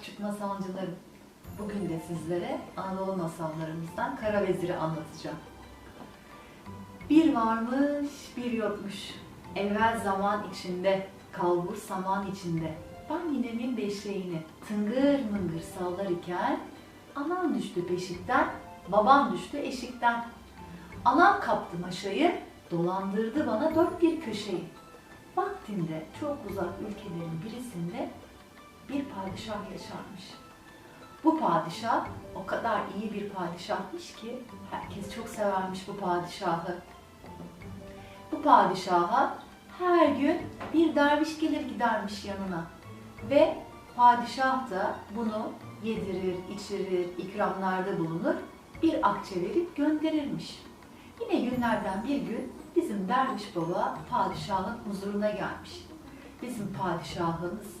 küçük masalcılarım. Bugün de sizlere Anadolu masallarımızdan Kara Vezir'i anlatacağım. Bir varmış, bir yokmuş. Evvel zaman içinde, kalbur saman içinde. Ben ninemin beşiğini tıngır mıngır sallar iken, anam düştü peşikten, babam düştü eşikten. Anam kaptı maşayı, dolandırdı bana dört bir köşeyi. Vaktinde çok uzak ülkelerin birisinde bir padişah yaşarmış. Bu padişah o kadar iyi bir padişahmış ki herkes çok severmiş bu padişahı. Bu padişaha her gün bir derviş gelir gidermiş yanına ve padişah da bunu yedirir, içirir, ikramlarda bulunur, bir akçe verip gönderirmiş. Yine günlerden bir gün bizim derviş baba padişahın huzuruna gelmiş. Bizim padişahımız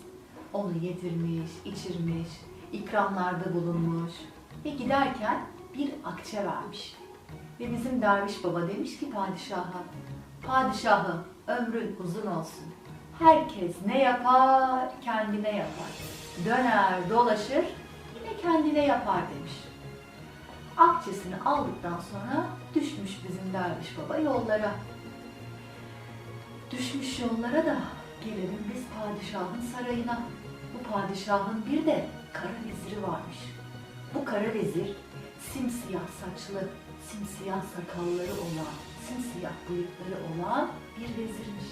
onu yedirmiş, içirmiş, ikramlarda bulunmuş ve giderken bir akçe vermiş. Ve bizim derviş baba demiş ki padişaha, padişahım ömrün uzun olsun. Herkes ne yapar, kendine yapar. Döner, dolaşır, yine kendine yapar demiş. Akçesini aldıktan sonra düşmüş bizim derviş baba yollara. Düşmüş yollara da gelelim biz padişahın sarayına. Bu padişahın bir de kara veziri varmış. Bu kara vezir simsiyah saçlı, simsiyah sakalları olan, simsiyah bıyıkları olan bir vezirmiş.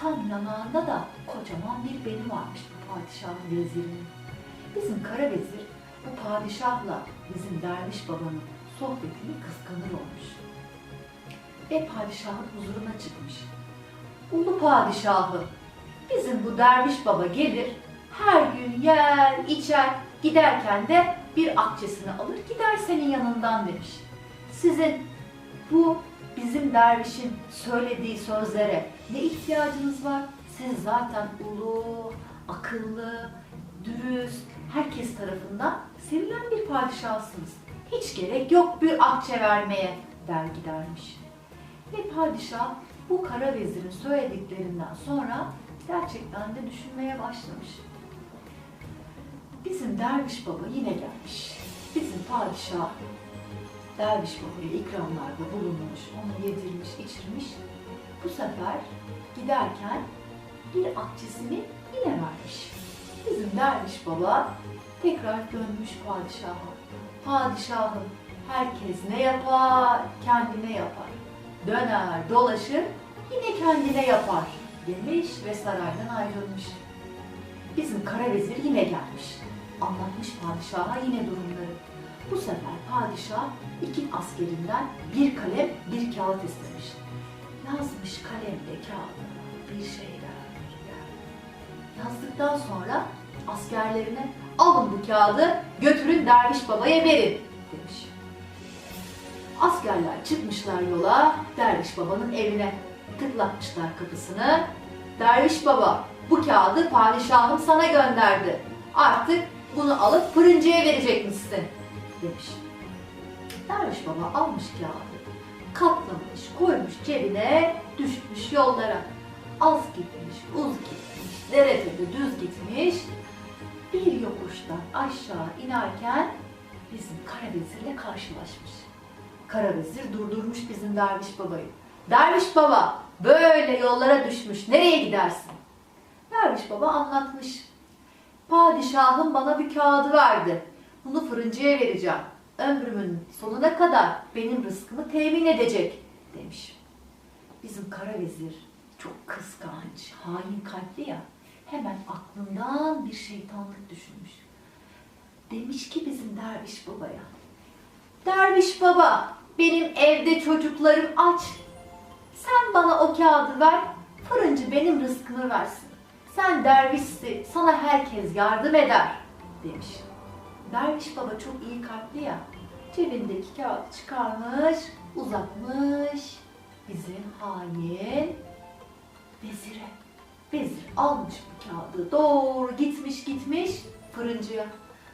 Tam yanağında da kocaman bir beni varmış bu padişahın vezirinin. Bizim kara vezir bu padişahla bizim derviş babanın sohbetini kıskanır olmuş. Ve padişahın huzuruna çıkmış. Ulu padişahım, bizim bu derviş baba gelir, her gün yer, içer, giderken de bir akçesini alır gider senin yanından demiş. Sizin bu bizim dervişin söylediği sözlere ne ihtiyacınız var? Siz zaten ulu, akıllı, dürüst, herkes tarafından sevilen bir padişahsınız. Hiç gerek yok bir akçe vermeye der gidermiş. Ve padişah bu kara vezirin söylediklerinden sonra gerçekten de düşünmeye başlamış. Bizim derviş baba yine gelmiş. Bizim padişah derviş babaya ikramlarda bulunmuş, onu yedirmiş, içirmiş. Bu sefer giderken bir akçesini yine vermiş. Bizim derviş baba tekrar dönmüş padişaha. Padişahım herkes ne yapar, kendine yapar. Döner, dolaşır, yine kendine yapar demiş ve saraydan ayrılmış. Bizim kara vezir yine gelmiş. Anlatmış padişaha yine durumları. Bu sefer padişah iki askerinden bir kalem bir kağıt istemiş. Yazmış kalemle kağıda bir şeyler. Yazdıktan sonra askerlerine alın bu kağıdı götürün derviş babaya verin demiş. Askerler çıkmışlar yola derviş babanın evine tıklatmışlar kapısını. Derviş baba bu kağıdı padişahım sana gönderdi. Artık bunu alıp fırıncıya verecekmişsin demiş. Derviş baba almış kağıdı, katlamış, koymuş cebine, düşmüş yollara. Az gitmiş, uz gitmiş, dere tepe düz gitmiş. Bir yokuştan aşağı inerken bizim Karavezir'le karşılaşmış. Karavezir durdurmuş bizim derviş babayı. Derviş baba böyle yollara düşmüş, nereye gidersin? Derviş baba anlatmış. Padişahım bana bir kağıdı verdi. Bunu fırıncıya vereceğim. Ömrümün sonuna kadar benim rızkımı temin edecek demiş. Bizim kara vezir çok kıskanç, hain kalpli ya. Hemen aklından bir şeytanlık düşünmüş. Demiş ki bizim derviş babaya. Derviş baba, benim evde çocuklarım aç. Sen bana o kağıdı ver, fırıncı benim rızkımı versin. Sen dervişsin, sana herkes yardım eder demiş. Derviş baba çok iyi kalpli ya. Cebindeki kağıdı çıkarmış, uzatmış bizim hain vezire. Vezir almış bu kağıdı, doğru gitmiş gitmiş fırıncıya.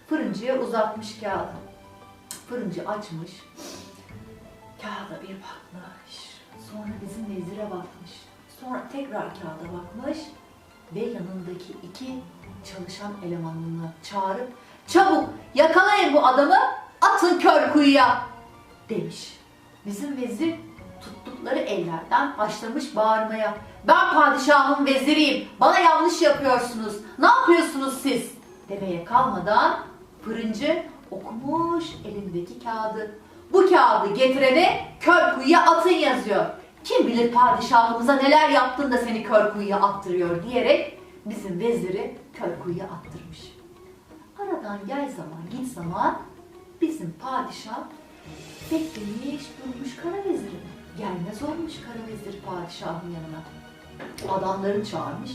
Fırıncıya uzatmış kağıdı. Fırıncı açmış, kağıda bir bakmış. Sonra bizim vezire bakmış. Sonra tekrar kağıda bakmış ve yanındaki iki çalışan elemanını çağırıp Çabuk yakalayın bu adamı atın kör kuyuya demiş. Bizim vezir tuttukları ellerden başlamış bağırmaya. Ben padişahın veziriyim. Bana yanlış yapıyorsunuz. Ne yapıyorsunuz siz? Demeye kalmadan fırıncı okumuş elindeki kağıdı. Bu kağıdı getirene kör kuyuya atın yazıyor. Kim bilir padişahımıza neler yaptın da seni kör kuyuya attırıyor diyerek bizim veziri kör kuyuya attırmış. Aradan gel zaman git zaman bizim padişah beklemiş durmuş kara veziri. Gelmez olmuş kara vezir padişahın yanına. Adamlarını çağırmış.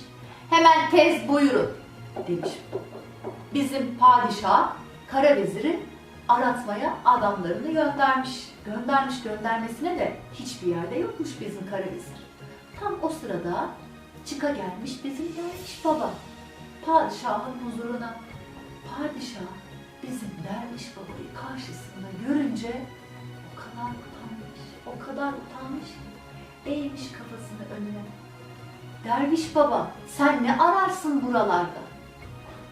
Hemen tez buyurun demiş. Bizim padişah kara veziri aratmaya adamlarını göndermiş. Göndermiş göndermesine de hiçbir yerde yokmuş bizim kara vezir. Tam o sırada çıka gelmiş bizim derviş baba. Padişahın huzuruna. Padişah bizim derviş babayı karşısında görünce o kadar utanmış, o kadar utanmış ki eğmiş kafasını önüne. Derviş baba sen ne ararsın buralarda?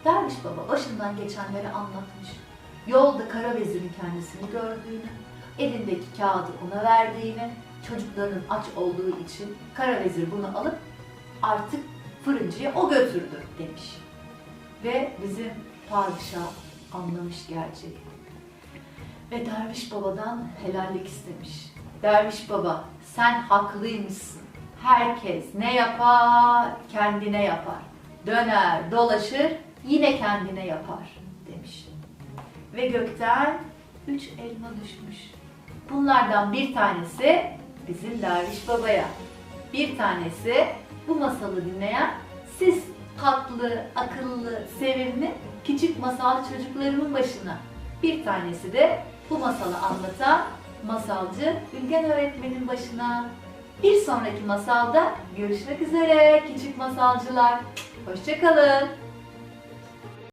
Derviş baba başından geçenleri anlatmış. Yolda kara vezirin kendisini gördüğünü, elindeki kağıdı ona verdiğini, çocuklarının aç olduğu için kara vezir bunu alıp artık fırıncıya o götürdü demiş. Ve bizim padişah anlamış gerçeği. Ve derviş babadan helallik istemiş. Derviş baba sen haklıymışsın. Herkes ne yapar kendine yapar. Döner dolaşır yine kendine yapar. Ve gökten üç elma düşmüş. Bunlardan bir tanesi bizim derviş babaya. Bir tanesi bu masalı dinleyen siz tatlı, akıllı, sevimli küçük masal çocuklarımın başına. Bir tanesi de bu masalı anlatan masalcı Ülgen öğretmenin başına. Bir sonraki masalda görüşmek üzere küçük masalcılar. Hoşçakalın.